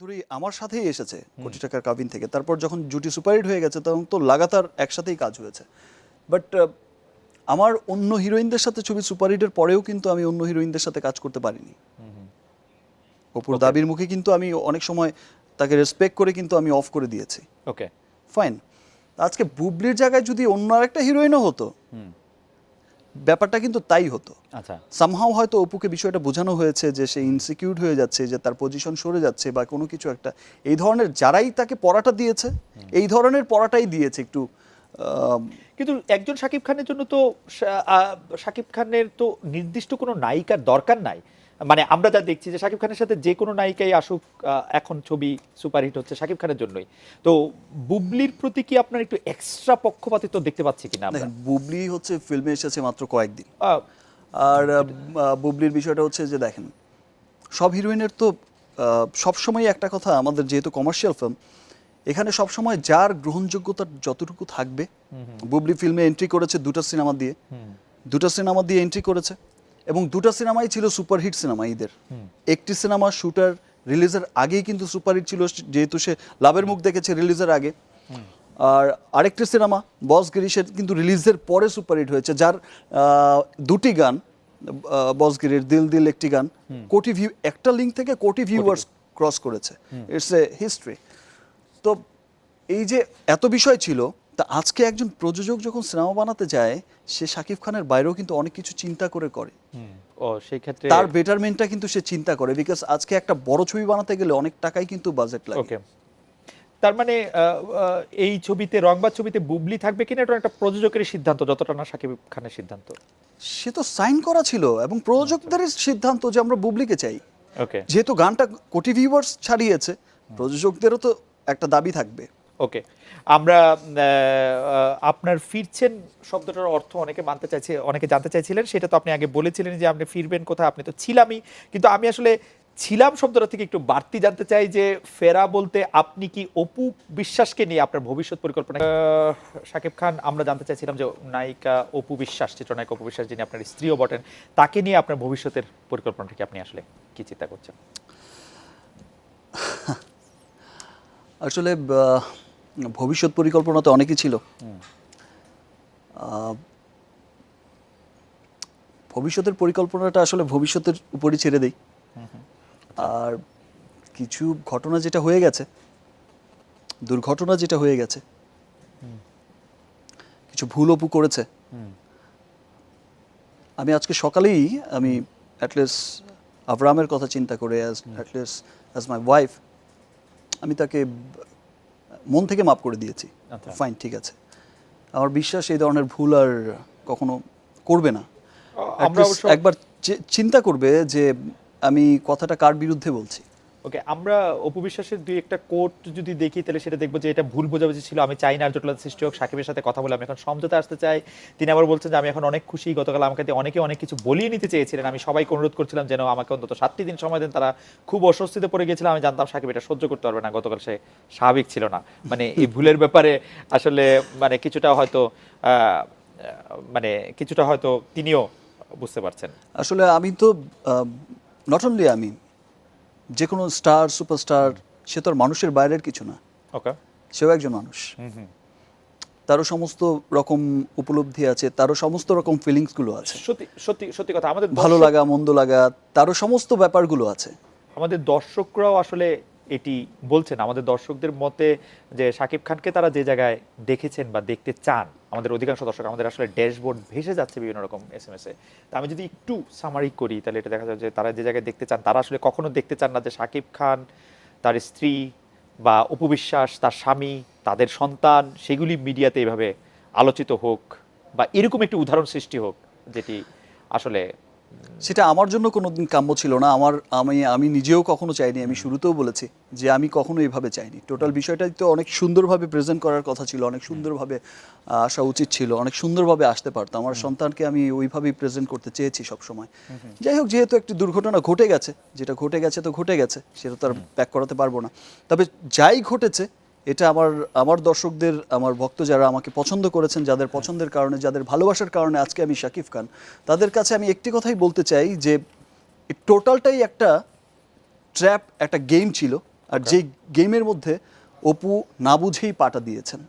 ধরেই আমার সাথেই এসেছে কোটি টাকার কাবিন থেকে। তারপর যখন জুটি সুপারহিট হয়ে গেছে তখন তো লাগাতার একসাথেই কাজ হয়েছে। বাট আমার অন্য হিরোইনদের সাথে ছবি সুপারহিটের পরেও কিন্তু আমি অন্য হিরোইনদের সাথে কাজ করতে পারিনি। অপুর দাবির মুখে কিন্তু আমি অনেক সময় তাকে রেসপেক্ট করে কিন্তু আমি অফ করে দিয়েছি। ওকে ফাইন আজকে বুবলির জায়গায় যদি অন্য আরেকটা হিরোইনও হতো ব্যাপারটা কিন্তু তাই হতো। আচ্ছা। সামহাও হয়তো অপুকে বিষয়টা বোঝানো হয়েছে যে সে ইনসিকিউর হয়ে যাচ্ছে যে তার পজিশন সরে যাচ্ছে বা কোনো কিছু একটা। এই ধরনের যারাই তাকে পড়াটা দিয়েছে এই ধরনের পড়াটাই দিয়েছে একটু কিন্তু একজন শাকিব খানের জন্য তো সাকিব শাকিব খানের তো নির্দিষ্ট কোনো নায়িকার দরকার নাই। মানে আমরা যা দেখছি যে শাকিব খানের সাথে যে কোনো নায়িকাই আসুক এখন ছবি সুপারহিট হচ্ছে শাকিব খানের জন্যই। তো বুবলির প্রতি কি আপনার একটু এক্সট্রা পক্ষপাতিত্ব দেখতে পাচ্ছি কিনা বুবলি হচ্ছে ফিল্মে এসেছে মাত্র কয়েকদিন। আর বুবলির বিষয়টা হচ্ছে যে দেখেন সব হিরোইনের তো সবসময় একটা কথা আমাদের যেহেতু কমার্শিয়াল ফিল্ম এখানে সবসময় যার গ্রহণযোগ্যতা যতটুকু থাকবে বুবলি ফিল্মে এন্ট্রি করেছে দুটো সিনেমা দিয়ে। দুটো সিনেমা দিয়ে এন্ট্রি করেছে। এবং দুটো সিনেমাই ছিল সুপারহিট সিনেমা ঈদের। একটি সিনেমা শুটার রিলিজের আগেই কিন্তু সুপারহিট ছিল যেহেতু সে লাভের মুখ দেখেছে রিলিজের আগে। আর আরেকটি সিনেমা বস গিরিশের কিন্তু রিলিজের পরে সুপারহিট হয়েছে যার দুটি গান আহ, বস গিরির দিল দিল একটি গান কোটি ভিউ একটা লিঙ্ক থেকে কোটি ভিউয়ার্স ক্রস করেছে। ইটস এ হিস্ট্রি তো এই যে এত বিষয় ছিল তা আজকে একজন প্রযোজক যখন সিনেমা বানাতে যায় সে শাকিব খানের বাইরেও কিন্তু অনেক কিছু চিন্তা করে করে। ও সেই ক্ষেত্রে তার বেটারমেন্টটা কিন্তু সে চিন্তা করে বিকজ আজকে একটা বড় ছবি বানাতে গেলে অনেক টাকাই কিন্তু বাজেট লাগে। ওকে তার মানে এই ছবিতে রংবাদ ছবিতে বুবলি থাকবে কিনা এটা একটা প্রযোজকের সিদ্ধান্ত যতটা না শাকিব খানের সিদ্ধান্ত? সে তো সাইন করা ছিল এবং প্রযোজকদেরই সিদ্ধান্ত যে আমরা বুবলিকে চাই। ওকে যেহেতু গানটা কোটি ভিউয়ার্স ছাড়িয়েছে প্রযোজকদেরও তো একটা দাবি থাকবে। ওকে আমরা আপনার ফিরছেন শব্দটার অর্থ অনেকে মানতে চাইছে, অনেকে জানতে চাইছিলেন, সেটা তো আপনি আগে বলেছিলেন যে আপনি ফিরবেন কোথায়, আপনি তো ছিলামই। কিন্তু আমি আসলে ছিলাম শব্দটা থেকে একটু বাড়তি জানতে চাই যে ফেরা বলতে আপনি কি অপু বিশ্বাসকে নিয়ে আপনার ভবিষ্যৎ পরিকল্পনা শাকিব খান, আমরা জানতে চাইছিলাম যে নায়িকা অপু বিশ্বাস, চিত্রনায়িকা অপু বিশ্বাস যিনি আপনার স্ত্রীও বটেন, তাকে নিয়ে আপনার ভবিষ্যতের পরিকল্পনাটা কি আপনি আসলে কি চিন্তা করছেন? আসলে ভবিষ্যৎ পরিকল্পনা তো অনেকই ছিল। ভবিষ্যতের পরিকল্পনাটা আসলে ভবিষ্যতের উপরই ছেড়ে দেই। আর কিছু ঘটনা যেটা হয়ে গেছে দুর্ঘটনা যেটা হয়ে গেছে কিছু ভুল অপু করেছে আমি আজকে সকালেই আমি অ্যাটলিস্ট আবরামের কথা চিন্তা করে as at least as my wife আমি তাকে মন থেকে মাফ করে দিয়েছি। আচ্ছা। ফাইন ঠিক আছে। আমার বিশ্বাস এই ধরনের ভুল আর কখনো করবে না। একবার চিন্তা করবে যে আমি কথাটা কার বিরুদ্ধে বলছি? ওকে আমরা অপু বিশ্বাসের দুই একটা কোট যদি দেখি, তাহলে সেটা দেখব যে এটা ভুল বোঝাবুঝি ছিল। আমি চাই না সৃষ্টি হোক, সাকিবের সাথে কথা বলে আমি এখন সমঝোতা আসতে চাই। তিনি আবার বলছেন যে, আমি এখন অনেক খুশি, গতকাল আমাকে অনেকে অনেক কিছু বলিয়ে নিতে চেয়েছিলেন। আমি সবাইকে অনুরোধ করছিলাম যেন আমাকে অন্তত সাতটি দিন সময় দেন। তারা খুব অস্বস্তিতে পড়ে গেছিলাম আমি জানতাম সাকিব এটা সহ্য করতে পারবে না। গতকাল সে স্বাভাবিক ছিল না। মানে এই ভুলের ব্যাপারে আসলে মানে কিছুটা হয়তো মানে কিছুটা হয়তো তিনিও বুঝতে পারছেন। আসলে আমি তো নট অনলি আমি যে কোনো স্টার সুপারস্টার সে তো আর মানুষের বাইরের কিছু না। ওকে সেও একজন মানুষ। তারও সমস্ত রকম উপলব্ধি আছে তারও সমস্ত রকম ফিলিংসগুলো আছে। সত্যি সত্যি সত্যি কথা আমাদের ভালো লাগা মন্দ লাগা তারও সমস্ত ব্যাপারগুলো আছে। আমাদের দর্শকরাও আসলে এটি বলছেন। আমাদের দর্শকদের মতে যে সাকিব খানকে তারা যে জায়গায় দেখেছেন বা দেখতে চান আমাদের অধিকাংশ দর্শক আমাদের আসলে ড্যাশবোর্ড ভেসে যাচ্ছে বিভিন্ন রকম এস এম এস তা আমি যদি একটু সামারি করি, তাহলে এটা দেখা যায় যে তারা যে জায়গায় দেখতে চান, তারা আসলে কখনো দেখতে চান না যে শাকিব খান, তার স্ত্রী বা উপবিশ্বাস তার স্বামী, তাদের সন্তান, সেগুলি মিডিয়াতে এভাবে আলোচিত হোক বা এরকম একটি উদাহরণ সৃষ্টি হোক, যেটি আসলে সেটা আমার জন্য কোনো দিন কাম্য ছিল না। আমার আমি আমি নিজেও কখনো চাইনি আমি শুরুতেও বলেছি যে আমি কখনো এইভাবে চাইনি। টোটাল বিষয়টাই তো অনেক সুন্দরভাবে প্রেজেন্ট করার কথা ছিল অনেক সুন্দরভাবে আসা উচিত ছিল অনেক সুন্দরভাবে আসতে পারতাম আমার সন্তানকে আমি ওইভাবেই প্রেজেন্ট করতে চেয়েছি সব সময় যাই হোক যেহেতু একটি দুর্ঘটনা ঘটে গেছে যেটা ঘটে গেছে তো ঘটে গেছে সেটা তো আর ব্যাক করাতে পারব না। তবে যাই ঘটেছে এটা আমার আমার দর্শকদের আমার ভক্ত যারা আমাকে পছন্দ করেছেন যাদের পছন্দের কারণে যাদের ভালোবাসার কারণে আজকে আমি শাকিব খান তাদের কাছে আমি একটি কথাই বলতে চাই যে টোটালটাই একটা ট্র্যাপ একটা গেম ছিল। আর যে গেমের মধ্যে অপু না বুঝেই পাটা দিয়েছেন।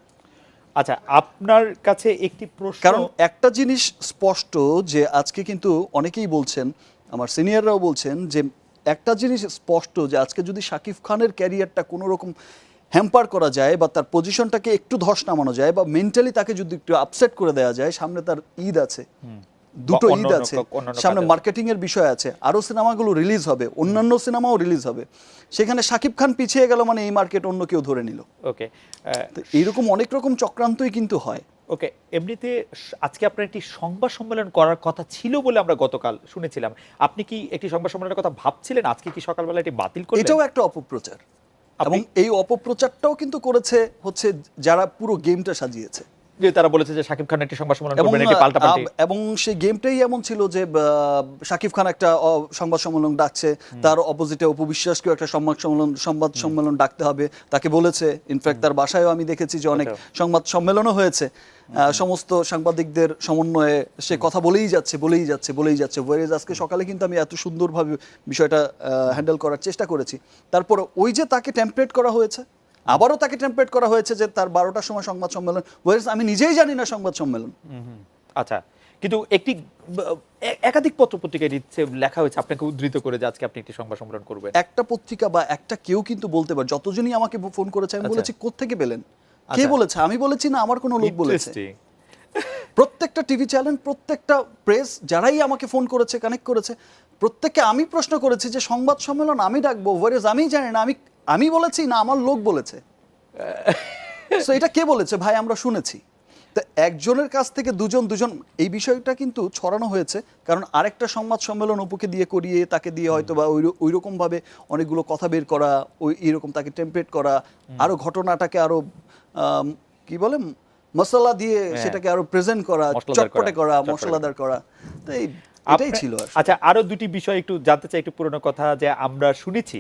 আচ্ছা আপনার কাছে একটি প্রশ্ন কারণ একটা জিনিস স্পষ্ট যে আজকে কিন্তু অনেকেই বলছেন আমার সিনিয়ররাও বলছেন যে একটা জিনিস স্পষ্ট যে আজকে যদি শাকিব খানের ক্যারিয়ারটা কোনো রকম হ্যাম্পার করা যায় বা তার পজিশনটাকে একটু ধস নামানো যায় বা মেন্টালি তাকে যদি একটু আপসেট করে দেওয়া যায় সামনে তার ঈদ আছে। দুটো ঈদ আছে। সামনে মার্কেটিং এর বিষয় আছে। আরও সিনেমাগুলো রিলিজ হবে। অন্যান্য সিনেমাও রিলিজ হবে। সেখানে শাকিব খান পিছিয়ে গেল মানে এই মার্কেট অন্য কেউ ধরে নিল। ওকে তো এইরকম অনেক রকম চক্রান্তই কিন্তু হয়। ওকে এমনিতে আজকে আপনার একটি সংবাদ সম্মেলন করার কথা ছিল বলে আমরা গতকাল শুনেছিলাম। আপনি কি একটি সংবাদ সম্মেলনের কথা ভাবছিলেন? আজকে কি সকালবেলা এটি বাতিল করলেন? এটাও একটা অপপ্রচার। এবং এই অপপ্রচারটাও কিন্তু করেছে হচ্ছে যারা পুরো গেমটা সাজিয়েছে। যে তারা বলেছে যে শাকিব খান একটি সংবাদ সম্মেলন করবেন একটি পাল্টাপাল্টি আব- এবং সেই গেমটাই এমন ছিল যে শাকিব খান একটা সংবাদ সম্মেলন ডাকছে তার অপোজিটে উপবিশ্বাসকেও একটা সংবাদ সম্মেলন সংবাদ সম্মেলন ডাকতে হবে তাকে বলেছে। ইনফ্যাক্ট তার বাসায়ও আমি দেখেছি যে অনেক। সংবাদ সম্মেলনও হয়েছে। সমস্ত সাংবাদিকদের সমন্বয়ে সে কথা বলেই যাচ্ছে বলেই যাচ্ছে বলেই যাচ্ছে। ওয়ারেজ আজকে সকালে কিন্তু আমি এত সুন্দরভাবে বিষয়টা হ্যান্ডেল করার চেষ্টা করেছি। তারপর ওই যে তাকে টেম্পলেট করা হয়েছে আবারও তাকে টেম্পলেট করা হয়েছে যে তার বারোটার সময় সংবাদ সম্মেলন। আমি নিজেই জানি না সংবাদ সম্মেলন। আচ্ছা কিন্তু একটি একাধিক পত্র পত্রিকায় দিচ্ছে লেখা হয়েছে আপনাকে উদ্ধৃত করে যে আজকে আপনি একটি সংবাদ সম্মেলন করবেন। একটা পত্রিকা বা একটা কেউ কিন্তু বলতে পারে যতজনই আমাকে ফোন করেছে আমি আচ্ছা। বলেছি কোত্থেকে পেলেন? কে আচ্ছা। বলেছে? আমি বলেছি না আমার কোনো লোক বলেছে। প্রত্যেকটা টিভি চ্যানেল প্রত্যেকটা প্রেস যারাই আমাকে ফোন করেছে কানেক্ট করেছে প্রত্যেককে আমি প্রশ্ন করেছি যে সংবাদ সম্মেলন আমি ডাকবো। ওয়ারেজ আমি জানি না আমি আমি বলেছি না আমার লোক বলেছে। তো এটা কে বলেছে? ভাই আমরা শুনেছি। তো একজনের কাছ থেকে দুজন দুজন এই বিষয়টা কিন্তু ছড়ানো হয়েছে কারণ আরেকটা সংবাদ সম্মেলন অপুকে দিয়ে করিয়ে তাকে দিয়ে হয়তো বা ওই ওই রকম ভাবে অনেকগুলো কথা বের করা ওই এইরকম তাকে টেম্পলেট করা আরও ঘটনাটাকে আরও আম, কি বলে মশলা দিয়ে হ্যাঁ। সেটাকে আরও প্রেজেন্ট করা চটপটে করা, মশলাদার করা। তো এটাই ছিল আচ্ছা আরও দুটি বিষয় একটু জানতে চাই একটু পুরনো কথা যে আমরা শুনেছি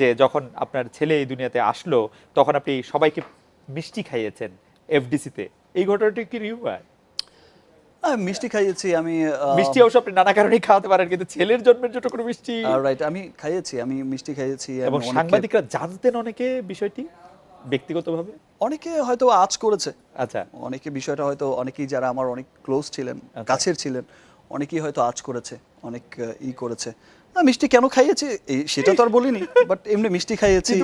যে যখন আপনার ছেলে এই দুনিয়াতে আসলো তখন আপনি সবাইকে মিষ্টি খাইয়েছেন এফডিসিতে এই ঘটনাটি কি রিউমার আমি মিষ্টি খাইয়েছি আমি মিষ্টি অবশ্য আপনি নানা কারণেই খাওয়াতে পারেন কিন্তু ছেলের জন্মের জন্য কোনো মিষ্টি? রাইট আমি খাইয়েছি আমি মিষ্টি খাইয়েছি এবং সাংবাদিকরা জানতেন অনেকে বিষয়টি ব্যক্তিগতভাবে? অনেকে হয়তো আজ করেছে। আচ্ছা। অনেকে বিষয়টা হয়তো অনেকেই যারা আমার অনেক ক্লোজ ছিলেন আচ্ছা। কাছের ছিলেন অনেকেই হয়তো আজ করেছে। অনেক ই করেছে। না মিষ্টি কেন খাইয়েছি? সেটা তো আর বলিনি বাট এমনি মিষ্টি খাইয়েছি।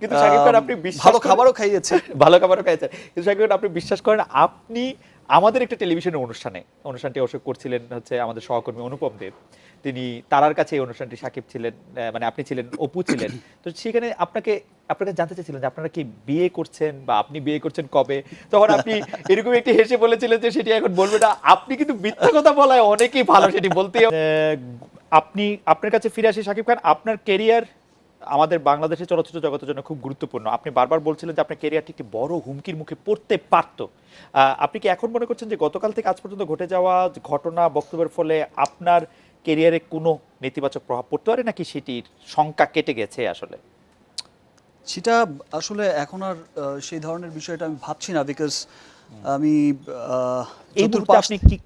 কিন্তু- সাকিব খান, আপনি ভালো খাবারও খাইয়েছে। ভালো খাবারও খাইয়েছে কিন্তু সাকিব খান, আপনি বিশ্বাস করেন আপনি আমাদের একটা টেলিভিশনের অনুষ্ঠানে, অনুষ্ঠানটি অবশ্য করছিলেন হচ্ছে আমাদের সহকর্মী অনুপম দেব। তিনি তারার কাছে এই অনুষ্ঠানটি সাকিব ছিলেন মানে আপনি ছিলেন, অপু ছিলেন। তো সেখানে আপনাকে আপনাকে জানতে চাইছিলেন যে আপনারা কি বিয়ে করছেন বা আপনি বিয়ে করছেন কবে? তখন আপনি এরকম একটি হেসে বলেছিলেন যে সেটি এখন বলবে না। আপনি কিন্তু মিথ্যা কথা বলায় অনেকেই ভালো সেটি বলতে আপনি, আপনার কাছে ফিরে আসি সাকিব খান, আপনার কেরিয়ার আমাদের বাংলাদেশের চলচ্চিত্র জগতের জন্য খুব গুরুত্বপূর্ণ। আপনি বারবার বলছিলেন যে আপনার কেরিয়ারটি একটি বড় হুমকির মুখে পড়তে পারতো। আপনি কি এখন মনে করছেন যে গতকাল থেকে আজ পর্যন্ত ঘটে যাওয়া ঘটনা বক্তব্যের ফলে আপনার কেরিয়ারে কোনো নেতিবাচক প্রভাব পড়তে পারে নাকি সেটির শঙ্কা কেটে গেছে আসলে? সেটা আসলে এখন আর সেই ধরনের বিষয়টা আমি ভাবছি না বিকজ আমি চতুর্পাশ কি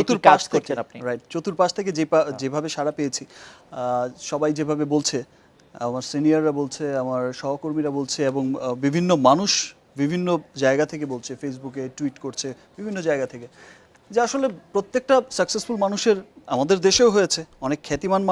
চতুর্পাশ করছেন আপনি? রাইট চতুর্পাশ থেকে যে পা- যেভাবে সাড়া পেয়েছি আহ, সবাই যেভাবে বলছে আমার সিনিয়ররা বলছে, আমার সহকর্মীরা বলছে এবং বিভিন্ন মানুষ বিভিন্ন জায়গা থেকে বলছে ফেসবুকে টুইট করছে, বিভিন্ন জায়গা থেকে। যে আসলে প্রত্যেকটা সাকসেসফুল মানুষের, আমাদের দেশেও হয়েছে। অনেক খ্যাতিমান মানুষ